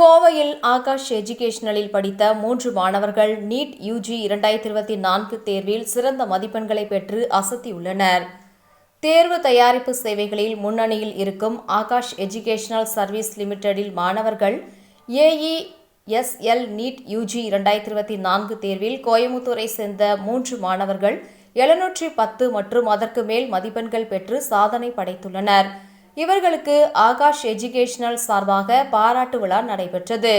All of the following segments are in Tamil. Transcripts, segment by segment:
கோவையில் ஆகாஷ் எஜுகேஷனலில் படித்த மூன்று மாணவர்கள் நீட் யூஜி இரண்டாயிரத்தி இருபத்தி நான்கு தேர்வில் சிறந்த மதிப்பெண்களை பெற்று அசத்தியுள்ளனர் தேர்வு தயாரிப்பு சேவைகளில் முன்னணியில் இருக்கும் ஆகாஷ் எஜுகேஷனல் சர்வீஸ் லிமிடெடில் மாணவர்கள் ஏஇஎஸ்எல் நீட் யூஜி இரண்டாயிரத்தி இருபத்தி நான்கு தேர்வில் கோயமுத்தூரை சேர்ந்த மூன்று மாணவர்கள் எழுநூற்றி பத்து மற்றும் அதற்கு மேல் மதிப்பெண்கள் பெற்று சாதனை படைத்துள்ளனர். இவர்களுக்கு ஆகாஷ் எஜுகேஷனல் சார்பாக பாராட்டு விழா நடைபெற்றது.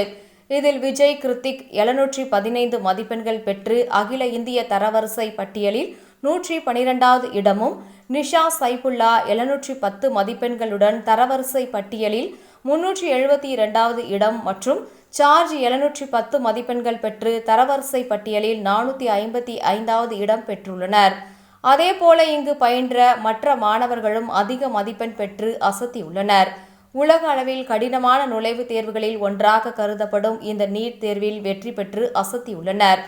இதில் விஜய் கிருத்திக் எழுநூற்றி பதினைந்து மதிப்பெண்கள் பெற்று அகில இந்திய தரவரிசை பட்டியலில் நூற்றி பனிரெண்டாவது இடமும் நிஷா சைபுல்லா எழுநூற்றி பத்து மதிப்பெண்களுடன் தரவரிசை பட்டியலில் முன்னூற்றி எழுபத்தி இரண்டாவது இடம் மற்றும் சார்ஜ் எழுநூற்றி பத்து மதிப்பெண்கள் பெற்று தரவரிசை பட்டியலில் நானூற்றி ஐம்பத்தி ஐந்தாவது இடம் பெற்றுள்ளனர். அதேபோல இங்கு பயின்ற மற்ற மாணவர்களும் அதிக மதிப்பெண் பெற்று அசத்தியுள்ளனர் உலக அளவில் கடினமான நுழைவுத் தேர்வுகளில் ஒன்றாக கருதப்படும் இந்த நீட் தேர்வில் வெற்றி பெற்று அசத்தியுள்ளனர்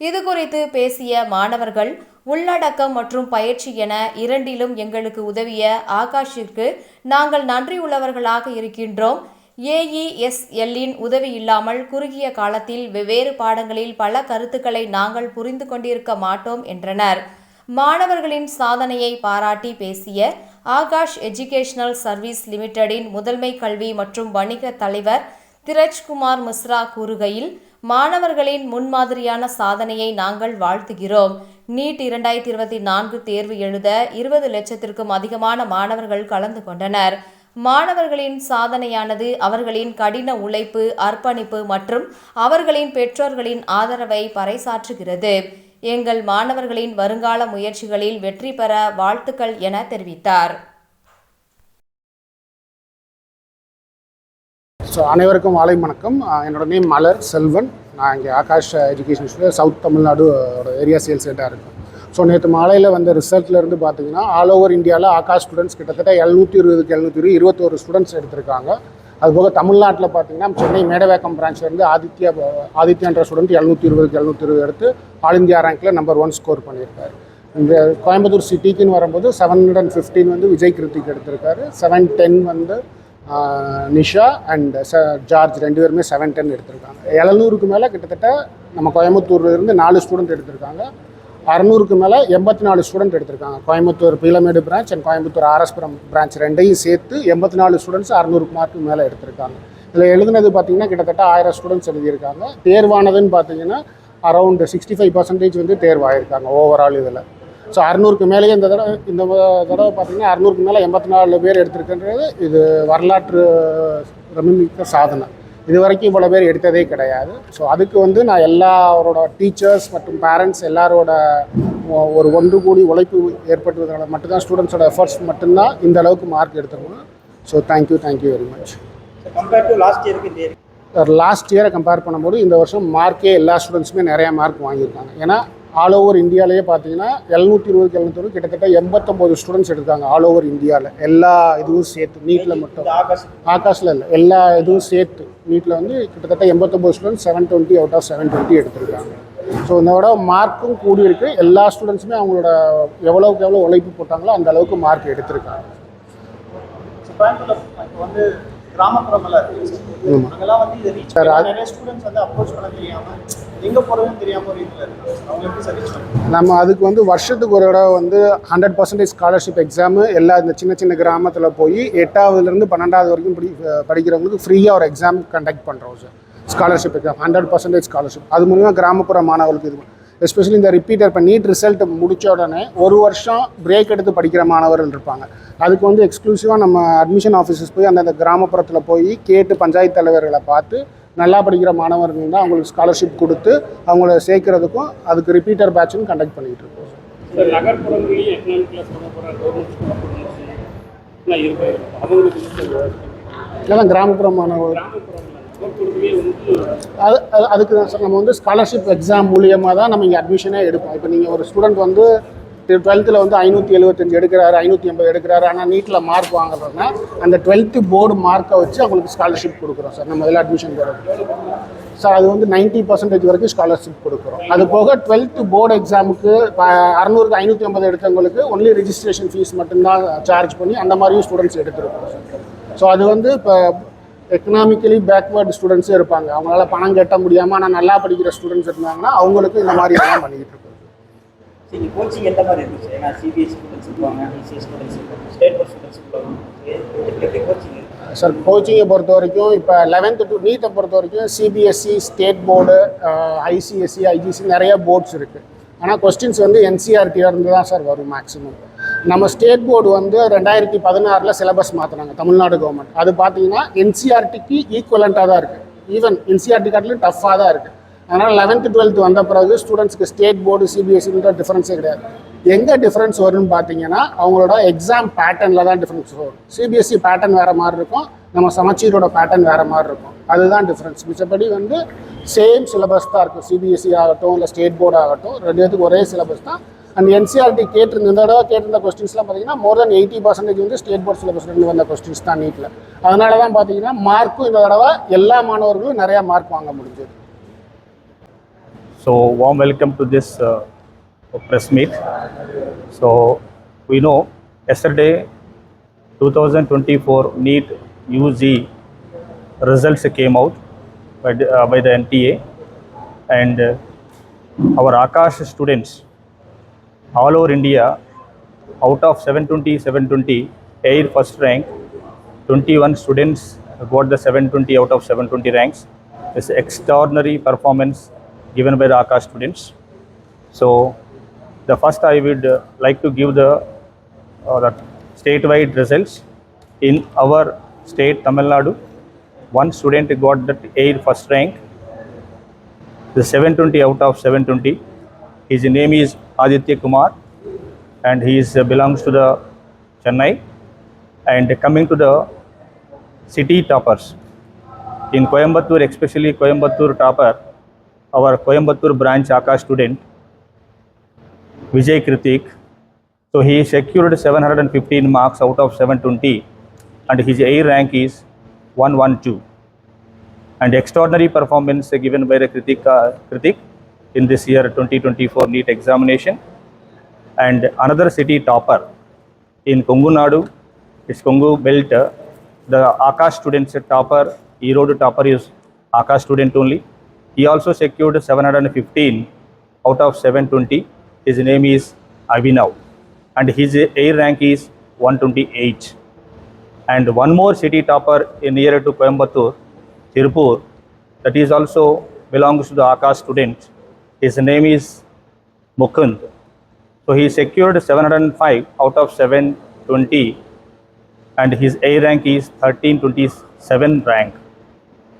இதுகுறித்து பேசிய மாணவர்கள் உள்ளடக்கம் மற்றும் பயிற்சி என இரண்டிலும் எங்களுக்கு உதவிய ஆகாஷிற்கு நாங்கள் நன்றியுள்ளவர்களாக இருக்கின்றோம். ஏஇஎஸ்எல்லின் உதவி இல்லாமல் குறுகிய காலத்தில் வெவ்வேறு பாடங்களில் பல கருத்துக்களை நாங்கள் புரிந்து கொண்டிருக்க மாட்டோம் என்றனர். மாணவர்களின் சாதனையை பாராட்டி பேசிய ஆகாஷ் எஜுகேஷனல் சர்வீஸ் லிமிடெடின் முதன்மை கல்வி மற்றும் வணிக தலைவர் திரஜ்குமார் மிஸ்ரா கூறுகையில் மாணவர்களின் முன்மாதிரியான சாதனையை நாங்கள் வாழ்த்துகிறோம். நீட் இரண்டாயிரத்தி இருபத்தி நான்கு தேர்வு எழுத இருபது லட்சத்திற்கும் அதிகமான மாணவர்கள் கலந்து கொண்டனர். மாணவர்களின் சாதனையானது அவர்களின் கடின உழைப்பு அர்ப்பணிப்பு மற்றும் அவர்களின் பெற்றோர்களின் ஆதரவை பறைசாற்றுகிறது. எங்கள் மாணவர்களின் வருங்கால முயற்சிகளில் வெற்றி பெற வாழ்த்துக்கள் என தெரிவித்தார். ஸோ அனைவருக்கும் மாலை வணக்கம். என்னோட நேம் மலர் செல்வன். நான் இங்கே ஆகாஷ் எஜுகேஷன் ஸ்கூலில் சவுத் தமிழ்நாடு ஏரியா சேல்ஸ் ஹெட்டாக இருக்கேன். ஸோ நேற்று மாலையில் வந்த ரிசல்ட்லேருந்து பார்த்தீங்கன்னா ஆல் ஓவர் இந்தியாவில் ஆகாஷ் ஸ்டூடெண்ட்ஸ் கிட்டத்தட்ட எழுநூற்றி இருபதுக்கு எழுநூற்றி இருபது இருபத்தோரு ஸ்டூடெண்ட்ஸ் எடுத்திருக்காங்க. அதுபோக தமிழ்நாட்டில் பார்த்தீங்கன்னா சென்னை மேடவேக்கம் பிரான்ச்லேருந்து ஆதித்யா ஆதித்யான்ற ஸ்டூடெண்ட் எழுநூற்றி இருபதுக்கு எழுநூற்றி இருபது எடுத்து ஆல் இந்தியா ரேங்க்கில் நம்பர் ஒன் ஸ்கோர் பண்ணியிருக்காரு. இந்த கோயம்புத்தூர் சிட்டிக்குன்னு வரும்போது செவன் ஹண்ட்ரட் அண்ட் ஃபிஃப்டீன் வந்து விஜய் கிருத்திக் எடுத்திருக்காரு. செவன் டென் வந்து நிஷா அண்ட் ச ஜார்ஜ் ரெண்டு பேருமே செவன் டென் எடுத்திருக்காங்க. எழுநூறுக்கு மேலே கிட்டத்தட்ட நம்ம கோயம்புத்தூர்லேருந்து நாலு ஸ்டூடெண்ட் எடுத்திருக்காங்க. அறநூறுக்கு மேலே எண்பத்தி நாலு ஸ்டூடெண்ட் எடுத்திருக்காங்க. Coimbatore Peelamedu branch and Coimbatore RS Puram branch ரெண்டையும் சேர்த்து எண்பத்தி நாலு ஸ்டூடெண்ட்ஸ் அறநூறு மார்க்கு மேலே எடுத்திருக்காங்க. இதில் எழுதுனது பார்த்தீங்கன்னா கிட்டத்தட்ட ஆயிரம் ஸ்டூடெண்ட்ஸ் எழுதியிருக்காங்க. தேர்வானதுன்னு பார்த்தீங்கன்னா அரௌண்ட் சிக்ஸ்டி ஃபைவ் பர்சன்டேஜ் வந்து தேர்வாயிருக்காங்க ஓவரால் இதில். ஸோ அறநூறுக்கு மேலேயே இந்த தடவை இந்த தடவை பார்த்தீங்கன்னா அறநூறுக்கு மேலே எண்பத்தி நாலு பேர் எடுத்திருக்கின்றது இது வரலாற்று ரமிமிக்க சாதனை. இது வரைக்கும் இவ்வளோ பேர் எடுத்ததே கிடையாது. ஸோ அதுக்கு வந்து நான் எல்லாரோட டீச்சர்ஸ் மற்றும் பேரண்ட்ஸ் எல்லாரோட ஒரு ஒன்று கூடி உழைப்பு ஏற்பட்டுவதனால மட்டும்தான் ஸ்டூடெண்ட்ஸோட எஃபர்ட்ஸ் மட்டும்தான் இந்த அளவுக்கு mark எடுத்துருக்கணும் so thank you thank you very much compared to last இயருக்கு லாஸ்ட் இயரை கம்பேர் பண்ணும்போது இந்த வருஷம் மார்க்கே எல்லா ஸ்டூடெண்ட்ஸுமே நிறைய மார்க் வாங்கியிருக்காங்க. ஏன்னா ஆல் ஓவர் இந்தியாவிலேயே பார்த்தீங்கன்னா எழுநூற்றி இருபதுக்கு எழுநூத்தி கிட்டத்தட்ட எண்பத்தொம்போது ஸ்டூடெண்ட்ஸ் எடுத்தாங்க ஆல் ஓவர் இந்தியாவில் எல்லா இதுவும் சேர்த்து நீட்டில் மட்டும். ஆகாஷில் இல்லை. எல்லா இதுவும் சேர்த்து நீட்டில் வந்து கிட்டத்தட்ட எண்பத்தொம்போது students seven twenty out of seven twenty எடுத்திருக்காங்க. ஸோ இந்த விட மார்க்கும் கூடி இருக்கு. எல்லா ஸ்டூடெண்ட்ஸுமே அவங்களோட எவ்வளோக்கு எவ்வளோ உழைப்பு போட்டாங்களோ அந்த அளவுக்கு மார்க் எடுத்திருக்காங்க. ஸோ கோயம்புத்தூர் இப்போ வந்து கிராமப்புறமெல்லாம் இருக்கு. ஆமா. அங்கெல்லாம் வந்து இதை ரீச் Sir, அது- நிறைய ஸ்டூடெண்ட்ஸ் வந்து அப்ரோச் பண்ண தெரியாம எங்க போறதுன்னு தெரியாம ஒரு இதுல இருக்காங்க அவங்க எப்படி சர்வீஸ் பண்ணுறாங்க நம்ம அதுக்கு வந்து வருஷத்துக்கு ஒரு தடவை வந்து ஹண்ட்ரட் பர்சன்டேஜ் ஸ்காலர்ஷிப் எக்ஸாமு எல்லா இந்த சின்ன சின்ன கிராமத்தில் போய் எட்டாவதுலேருந்து பன்னெண்டாவது வரைக்கும் படி படிக்கிறவங்களுக்கு ஃப்ரீயாக ஒரு எக்ஸாம் கண்டக்ட் பண்ணுறோம் sir. Scholarship exam hundred percentage scholarship அது மூலிமா கிராமப்புற மாணவர்களுக்கு இது எஸ்பெஷலி இந்த ரிப்பீட்டர் இப்போ நீட் ரிசல்ட் முடிச்ச உடனே ஒரு வருஷம் பிரேக் எடுத்து படிக்கிற மாணவர்கள் இருப்பாங்க. அதுக்கு வந்து எக்ஸ்க்ளூசிவாக நம்ம அட்மிஷன் ஆஃபீஸஸ் போய் அந்தந்த கிராமப்புறத்தில் போய் கேட்டு பஞ்சாயத்து தலைவர்களை பார்த்து நல்லா படிக்கிற மாணவர்கள் தான் அவங்களுக்கு ஸ்காலர்ஷிப் கொடுத்து அவங்கள சேர்க்கறதுக்கும் அதுக்கு ரிப்பீட்டர் பேட்சும் கண்டக்ட் பண்ணிகிட்டு இருக்கோம். இதெல்லாம் கிராமப்புற மாணவர்கள் அது அது- அதுக்கு தான் சார். நம்ம வந்து ஸ்காலர்ஷிப் எக்ஸாம் மூலியமாக தான் நம்ம இங்கே அட்மிஷனே எடுப்போம். இப்போ நீங்கள் ஒரு ஸ்டூடெண்ட் வந்து டுவெல்த்தில் வந்து ஐநூற்றி எழுபத்தஞ்சு எடுக்கிறாரு ஐநூற்றி ஐம்பது எடுக்கிறாரு. ஆனால் நீட்டில் மார்க் வாங்குறதுனா அந்த டுவெல்த்து போர்டு மார்க்கை வச்சு அவங்களுக்கு ஸ்காலர்ஷிப் கொடுக்குறோம் சார். நம்ம இதில் அட்மிஷன் போடுறது சார் அது வந்து நைன்ட்டி பர்சன்டேஜ் வரைக்கும் ஸ்காலர்ஷிப் கொடுக்குறோம். அது போக டுவெல்த்து போர்டு எக்ஸாமுக்கு அறநூறுக்கு ஐநூற்றி ஐம்பது எடுத்தவங்களுக்கு ஒன்லி ரிஜிஸ்ட்ரேஷன் ஃபீஸ் மட்டும்தான் சார்ஜ் பண்ணி அந்த மாதிரியும் ஸ்டூடெண்ட்ஸ் எடுத்துருக்கோம் சார். ஸோ அது வந்து இப்போ எக்கனாமிக்கலி பேக்வேர்டு ஸ்டூடெண்ட்ஸும் இருப்பாங்க. அவங்களால பணம் கட்ட முடியாமல் ஆனால் நல்லா படிக்கிற ஸ்டூடெண்ட்ஸ் இருந்தாங்கன்னா அவங்களுக்கு இந்த மாதிரி எல்லாம் பண்ணிக்கிட்டு இருக்கோம். சரி கோச்சிங் எந்த மாதிரி இருந்துச்சு ஏன்னா சிபிஎஸ்சி ஸ்டூடெண்ட்ஸ் இருப்பாங்க ஐசிஎஸ் ஸ்டூடெண்ட்ஸ் இருப்பாங்க ஸ்டேட் போர்ட் ஸ்டூடெண்ட்ஸ் இருப்பாங்க எப்படி எப்படி கோச்சிங் சார் கோச்சிங்கை பொறுத்த வரைக்கும் இப்போ லெவன்த்து டு நீட்டை பொறுத்த வரைக்கும் CBSE state board ICSE IGC நிறைய போர்ட்ஸ் இருக்குது ஆனால் கொஸ்டின்ஸ் வந்து என்சிஆர்டியாக இருந்து தான் சார் வரும் மேக்ஸிமம் நம்ம ஸ்டேட் போர்டு வந்து ரெண்டாயிரத்தி பதினாறில் சிலபஸ் மாற்றினாங்க தமிழ்நாடு கவர்மெண்ட் அது பார்த்தீங்கன்னா என்சிஆர்டிக்கு ஈக்குவலண்ட்டாக தான் இருக்குது ஈவன் என்சிஆர்டி காட்டிலும் டஃப்பாக தான் இருக்குது அதனால் லெவன்த்து டுவெல்த்து வந்த பிறகு ஸ்டூடெண்ட்ஸ்க்கு ஸ்டேட் போர்டு சிபிஎஸ்சின்ற டிஃப்ரென்ஸே கிடையாது. எங்கே டிஃப்ரென்ஸ் வரும்னு பார்த்தீங்கன்னா அவங்களோட எக்ஸாம் பேட்டர்னில் தான் டிஃப்ரென்ஸ் வரும். சிபிஎஸ்சி பேட்டர்ன் வேறு மாதிரி இருக்கும். நம்ம சமச்சீரோட பேட்டர்ன் வேறு மாதிரி இருக்கும். அதுதான் டிஃப்ரென்ஸ் மிச்சப்படி வந்து சேம் சிலபஸ் தான் இருக்கும். சிபிஎஸ்சி ஆகட்டும் இல்லை ஸ்டேட் போர்டு ஆகட்டும் ரெண்டு பேத்துக்கு ஒரே சிலபஸ் தான். அண்ட் என்சிஆர்டி கேட்டிருந்த இந்த தடவை கேட்டிருந்த கொஸ்டின்ஸ்லாம் பார்த்தீங்கன்னா மோர் தென் எயிட்டி பர்சன்டேஜ் வந்து ஸ்டேட் போர்ட் சிலபஸ்லேருந்து வந்த கொஸ்டின்ஸ் தான் நீட்டில் அதனால தான் பார்த்தீங்கன்னா மார்க்கும் இந்த தடவை எல்லா மாணவர்களும் நிறையா மார்க் வாங்க முடிஞ்சது. So warm welcome to this uh, press meet. So, we know yesterday 2024 NEET UG results came out by the, uh, by the NTA, and uh, our Akash students all over India, out of 720, 720, air first rank, 21 students got the 720 out of 720 ranks. This extraordinary performance given by the Akash students. So, the first I would uh, like to give the, uh, the statewide results. In our state, Tamil Nadu, one student got that air first rank, the 720 out of 720. His name is Aditya Kumar, and he is uh, belongs to the Chennai. And coming to the city toppers, in Coimbatore, especially Coimbatore topper, our Coimbatore branch Akash student, Vijay Kritik. So he secured 715 marks out of 720, and his A rank is 112. And extraordinary performance given by the Kritik, uh, Kritik in this year 2024 NEET examination. And another city topper in Kongu Nadu, it's Kongu belt. The Akash students topper, E-road topper is Akash student only. He also secured 715 out of 720. His name is Avinav, and his A rank is 128. And one more city topper in near to Coimbatore, Tirupur, that is also belongs to the Akash student. His name is Mukund. So he secured 705 out of 720 and his A rank is 1327 rank.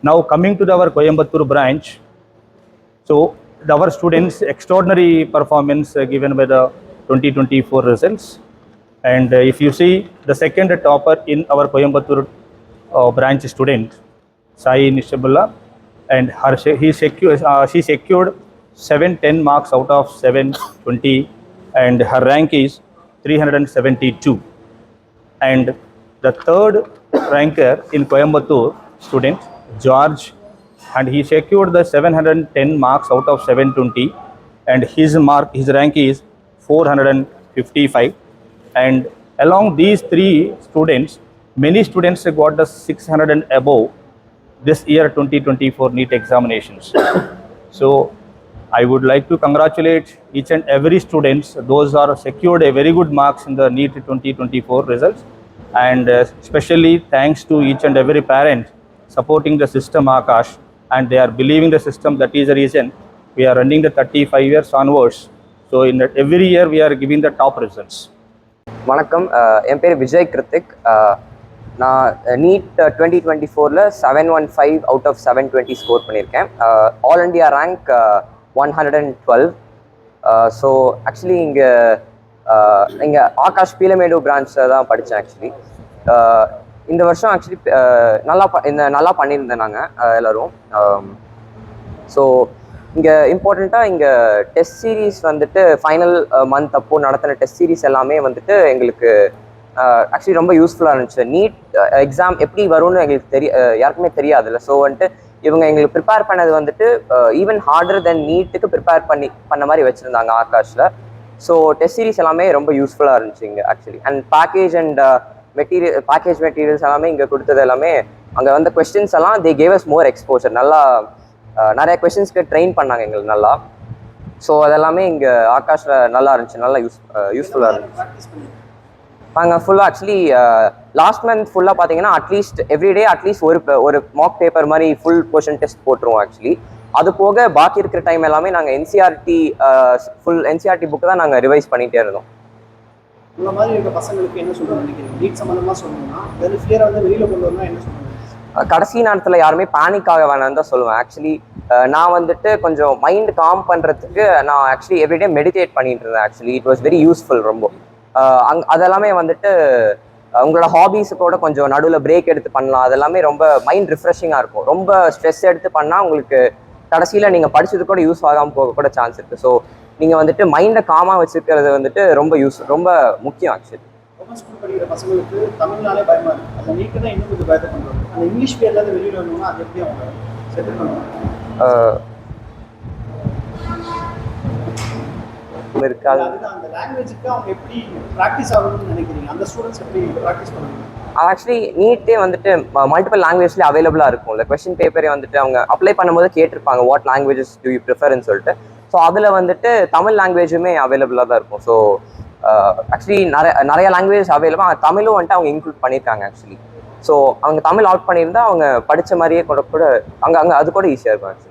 Now coming to our Coimbatore branch, so the- our students extraordinary performance uh, given by the 2024 results. And uh, if you see the second topper in our Coimbatore uh, branch student, Sai Nishabullah, and her he secured uh, she secured 710 marks out of 720, and her rank is 372 and the third ranker in Coimbatore student George and he secured the 710 marks out of 720 and his mark his rank is 455 and along these three students many students got the 600 and above this year 2024 NEET examinations. So I would like to congratulate each and every students. Those are secured a very good marks in the NEET 2024 results. And uh, especially thanks to each and every parent supporting the system Akash and they are believing the system. That is the reason we are running the 35 years onwards. So in that every year we are giving the top results. வணக்கம் அஹ் என் பேர் விஜய் கிருத்திக் அஹ் நான் நீட் டுவெண்ட்டி டுவெண்ட்டி ஃபோரில் seven one five out of seven twenty score பண்ணியிருக்கேன் all India rank one hundred and twelve so actually இங்கே இங்கே ஆகாஷ் பீலமேடு பிரான்ச்சில் தான் படித்தேன் ஆக்சுவலி uh, இந்த வருஷம் ஆக்சுவலி uh, நல்லா ப- இந்த நல்லா பண்ணியிருந்தேன் நாங்கள் எல்லோரும். ஸோ um, இங்கே இம்பார்ட்டண்ட்டாக இங்கே டெஸ்ட் சீரிஸ் வந்துட்டு ஃபைனல் மந்த் அப்போது நடத்தின டெஸ்ட் சீரிஸ் எல்லாமே வந்துட்டு எங்களுக்கு uh, ஆக்சுவலி ரொம்ப யூஸ்ஃபுல்லாக இருந்துச்சு. நீட் எக்ஸாம் எப்படி வரும்னு எங்களுக்கு தெரிய யாருக்குமே தெரியாதுல்ல. ஸோ வந்துட்டு இவங்க எங்களுக்கு ப்ரிப்பேர் பண்ணது வந்துட்டு ஈவன் ஹார்டர் தென் நீட்டுக்கு ப்ரிப்பேர் பண்ணி பண்ண மாதிரி வச்சுருந்தாங்க ஆகாஷில். ஸோ டெஸ்ட் சீரிஸ் எல்லாமே ரொம்ப யூஸ்ஃபுல்லாக இருந்துச்சு இங்கே actually and package and material package materials எல்லாமே இங்கே கொடுத்தது எல்லாமே அங்கே வந்த கொஸ்டின்ஸ் எல்லாம் they gave us more exposure நல்லா நிறைய கொஸ்டின்ஸ்க்கு ட்ரெயின் பண்ணாங்க எங்களுக்கு நல்லா. ஸோ அதெல்லாமே இங்கே ஆகாஷில் நல்லா இருந்துச்சு நல்லா யூஸ் யூஸ்ஃபுல்லாக இருந்துச்சு. நாங்கள் ஃபுல்லாக ஆக்சுவலி லாஸ்ட் மந்த் ஃபுல்லாக பார்த்தீங்கன்னா அட்லீஸ்ட் எவ்ரிடே அட்லீஸ்ட் ஒரு ஒரு மாக் பேப்பர் மாதிரி ஃபுல் போர்ஷன் டெஸ்ட் போட்டுருவோம் ஆக்சுவலி அது போக பாக்கி இருக்கிற டைம் எல்லாமே நாங்கள் என்சிஆர்டி ஃபுல் என்சிஆர்டி புக்கு தான் நாங்கள் ரிவைஸ் பண்ணிகிட்டே இருந்தோம். உங்களை மாதிரி இருக்க பசங்களுக்கு என்ன சொல்லணும்னு நினைக்கிறீங்க? நீட் சம்மந்தமாக சொல்லணும்னா வெறும் ஃபியரை வந்து வெளியில் கொண்டு வரணும்னா என்ன சொல்லுங்க அஹ் கடைசி நேரத்தில் யாருமே பேனிக் ஆக வேணாம்னு தான் சொல்லுவேன். ஆக்சுவலி நான் வந்துட்டு கொஞ்சம் மைண்ட் காம் பண்ணுறதுக்கு நான் ஆக்சுவலி எவ்ரிடே மெடிடேட் பண்ணிட்டு இருந்தேன். Actually it was very useful ரொம்ப. அங் அதெல்லாமே வந்துட்டு உங்களோட ஹாபீஸுக்கூட கொஞ்சம் நடுவில் பிரேக் எடுத்து பண்ணலாம். அதெல்லாமே ரொம்ப மைண்ட் ரிஃப்ரெஷிங்காக இருக்கும். ரொம்ப ஸ்ட்ரெஸ் எடுத்து பண்ணால் உங்களுக்கு கடைசியில் நீங்கள் படிச்சது கூட யூஸ் ஆகாமல் போக கூட சான்ஸ் இருக்குது ஸோ நீங்கள் வந்துட்டு மைண்டை காமாக வச்சுக்கிறது வந்துட்டு ரொம்ப யூஸ் ரொம்ப முக்கியம் ஆக்சுவலி கவர்மெண்ட் ஸ்கூல் படிக்கிற பசங்களுக்கு தமிழ்னாலே பயமா இருக்கு அந்த நீட்டு தான் இன்னும் கொஞ்சம் பயத்தை கொண்டு வரும் அந்த இங்கிலீஷ் பேர்லேருந்து அது அஹ் இருக்காது. அதுதான் அந்த லாங்குவேஜுக்கு அவங்க எப்படி ப்ராக்டிஸ் ஆகணும்னு நினைக்கிறீங்க? அந்த ஸ்டூடெண்ட்ஸ் எப்படி ப்ராக்டிஸ் பண்ணுவாங்க? ஆக்சுவலி நீட்டே வந்துட்டு மல்டிபிள் லாங்குவேஜ்ல அவைலபிளாக இருக்கும்ல. கொஸ்டின் பேப்பரே வந்துட்டு அவங்க அப்ளை பண்ணும்போது கேட்டிருப்பாங்க வாட் லாங்குவேஜஸ் டு யூ ப்ரிஃபர்னு சொல்லிட்டு. ஸோ அதில் வந்துட்டு தமிழ் லாங்குவேஜுமே அவைலபிளாக தான் இருக்கும். ஸோ ஆக்சுவலி நிறைய நிறைய லாங்குவேஜ் அவைலபிள் தமிழும் வந்துட்டு அவங்க இன்க்ளூட் பண்ணியிருக்காங்க ஆக்சுவலி ஸோ அவங்க தமிழ் அவுட் பண்ணியிருந்தா அவங்க படித்த மாதிரியே கூட கூட அங்கே அங்கே அது கூட ஈஸியாக இருக்கும் ஆக்சுவலி